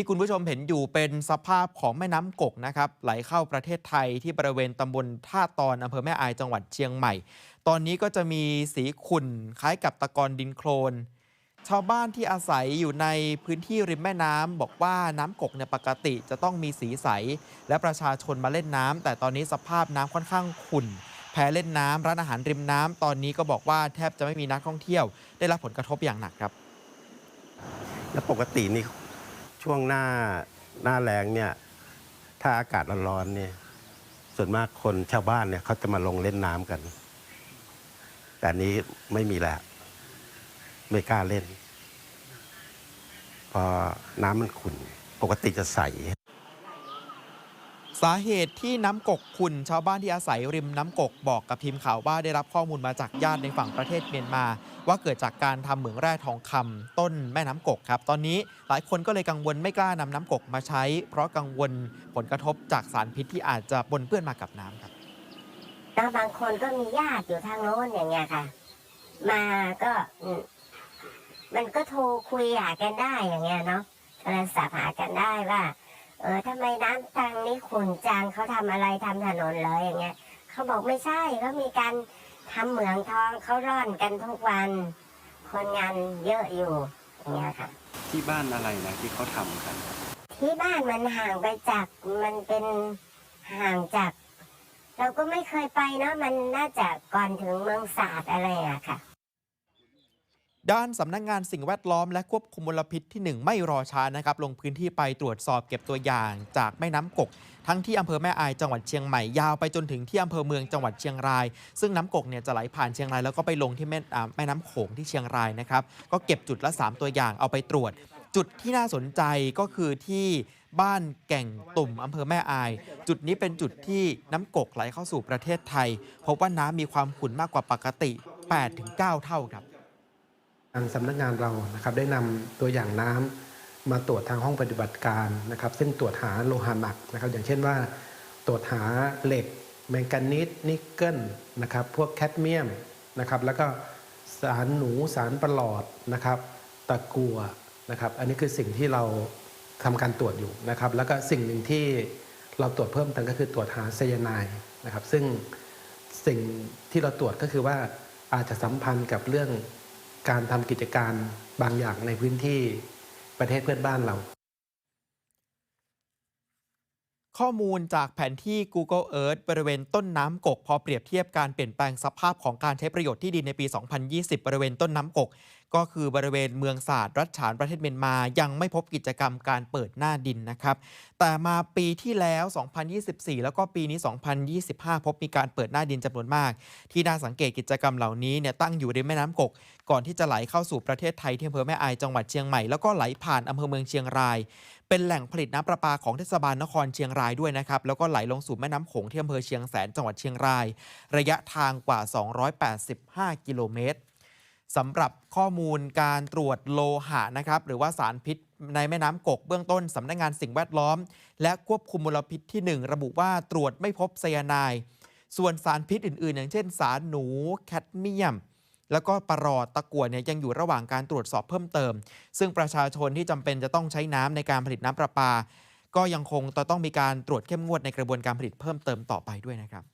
ที่คุณผู้ชมเห็นอยู่เป็นสภาพของแม่น้ำกกนะครับไหลเข้าประเทศไทยที่บริเวณตำบลท่าตอนอำเภอแม่อายจังหวัดเชียงใหม่ ตอนนี้ก็จะมีสีขุ่นคล้ายกับตะกอนดินโคลน ชาวบ้านที่อาศัยอยู่ในพื้นที่ริมแม่น้ำบอกว่าน้ำกกเนี่ยปกติจะต้องมีสีใส และประชาชนมาเล่นน้ำแต่ตอนนี้สภาพน้ำค่อนข้างขุ่นแพเล่นน้ำร้านอาหารริมน้ำตอนนี้ก็บอกว่าแทบจะไม่มีนักท่องเที่ยว ได้รับผลกระทบอย่างหนักครับ แล้วปกตินี่ ช่วงหน้าหน้าแรงเนี่ยถ้าอากาศร้อนๆเนี่ยส่วนมากคนชาวบ้านเนี่ยเขาจะมาลงเล่นน้ำกัน แต่นนี้ไม่มีแล้ว ไม่กล้าเล่น พอน้ำมันขุ่นปกติจะใส สาเหตุที่น้ำกกขุนชาวบ้านที่อาศัยริมน้ำกกบอกกับทีมข่าวว่าได้รับข้อมูลมาจากญาติในฝั่งประเทศเมียนมา ว่าเกิดจากการทำเหมืองแร่ทองคำต้นแม่น้ำกกครับ ตอนนี้หลายคนก็เลยกังวลไม่กล้านำน้ำกกมาใช้ เพราะกังวลผลกระทบจากสารพิษที่อาจจะปนเปื้อนมากับน้ำครับแล้วบางคนก็มีญาติอยู่ทางโน้นอย่างเงี้ยค่ะ มาก็มมันก็โทรคุยหากันได้อย่างเงี้ยเนาะโทรศัพท์หากันได้ว่า เออทำไมน้ำตังนี้ขุ่นจังเขาทำอะไรทำถนนเลยอย่างเงี้ยเขาบอกไม่ใช่เขามีการทำเหมืองทองเขาร่อนกันทุกวัน คนงานเยอะอยู่อย่างเงี้ยค่ะ ที่บ้านอะไรนะที่เขาทำกัน ที่บ้านมันห่างไปจากมันเป็นห่างจาก เราก็ไม่เคยไปเนาะมันน่าจะก่อนถึงเมืองศาสตร์อะไรอะค่ะ ด้านสำนักงงานสิ่งแวดล้อมและควบคุมมลพิษที่ 1 ไม่รอช้านะครับ ลงพื้นที่ไปตรวจสอบเก็บตัวอย่างจากแม่น้ำกก ทั้งที่อำเภอแม่อายจังหวัดเชียงใหม่ยาวไปจนถึงที่อำเภอเมืองจังหวัดเชียงราย ซึ่งน้ำกกเนี่ยจะไหลผ่านเชียงรายแล้วก็ไปลงที่แม่อ่าแม่น้ำโขงที่เชียงรายนะครับก็เก็บจุดละ 3 ตัวอย่างเอาไปตรวจ จุดที่น่าสนใจก็คือที่บ้านแก่งตุ่มอำเภอแม่อาย จุดนี้เป็นจุดที่น้ำกกไหลเข้าสู่ประเทศไทยพบว่าน้ำมีความขุ่นมากกว่าปกติ 8-9 เท่าครับ ทางสำนักงานเรานะครับได้นำตัวอย่างน้ำมาตรวจทางห้องปฏิบัติการนะครับ ซึ่งตรวจหาโลหะหนักนะครับ อย่างเช่นว่า ตรวจหาเหล็กแมงกานีสนิกเกิลนะครับ พวกแคดเมียมนะครับ แล้วก็สารหนูสารประหลอดนะครับ ตะกัวนะครับ อันนี้คือสิ่งที่เราทำการตรวจอยู่นะครับ แล้วก็สิ่งหนึ่งที่เราตรวจเพิ่มเติมก็คือตรวจหาไซยาไนด์นะครับ ซึ่งสิ่งที่เราตรวจก็คือว่าอาจจะสัมพันธ์กับเรื่อง การทำกิจการบางอย่างในพื้นที่ประเทศเพื่อนบ้านเรา ข้อมูลจากแผนที่ Google Earth บริเวณต้นน้ำกก พอเปรียบเทียบการเปลี่ยนแปลงสภาพของการใช้ประโยชน์ที่ดินในปี 2020 บริเวณต้นน้ำกก ก็คือบริเวณเมืองศาสตร์รัฐฉานประเทศเมียนมา ยังไม่พบกิจกรรมการเปิดหน้าดินนะครับ แต่มาปีที่แล้ว 2024 แล้วก็ปีนี้ 2025 พบมีการเปิดหน้าดินจำนวนมาก ที่น่าสังเกตกิจกรรมเหล่านี้เนี่ยตั้งอยู่ริมแม่น้ำกก ก่อนที่จะไหลเข้าสู่ประเทศไทยที่อำเภอแม่อายจังหวัดเชียงใหม่แล้วก็ไหลผ่านอำเภอเมืองเชียงราย เป็นแหล่งผลิตน้ำประปาของเทศบาลนครเชียงรายด้วยนะครับ แล้วก็ไหลลงสู่แม่น้ำโขงที่อำเภอเชียงแสนจังหวัดเชียงราย ระยะทางกว่า 285 กิโลเมตรสำหรับข้อมูลการตรวจโลหะนะครับหรือว่าสารพิษในแม่น้ำกกเบื้องต้นสำนักงานสิ่งแวดล้อม และควบคุมมลพิษที่ 1 ระบุว่าตรวจไม่พบไซยาไนด์ส่วนสารพิษอื่น ๆ อย่างเช่น สารหนู แคดเมียม แล้วก็ปรอดตะกั่วเนี่ยยังอยู่ระหว่างการตรวจสอบเพิ่มเติม ซึ่งประชาชนที่จำเป็นจะต้องใช้น้ำในการผลิตน้ำประปา ก็ยังคงต้องมีการตรวจเข้มงวดในกระบวนการผลิตเพิ่มเติมต่อไปด้วยนะครับ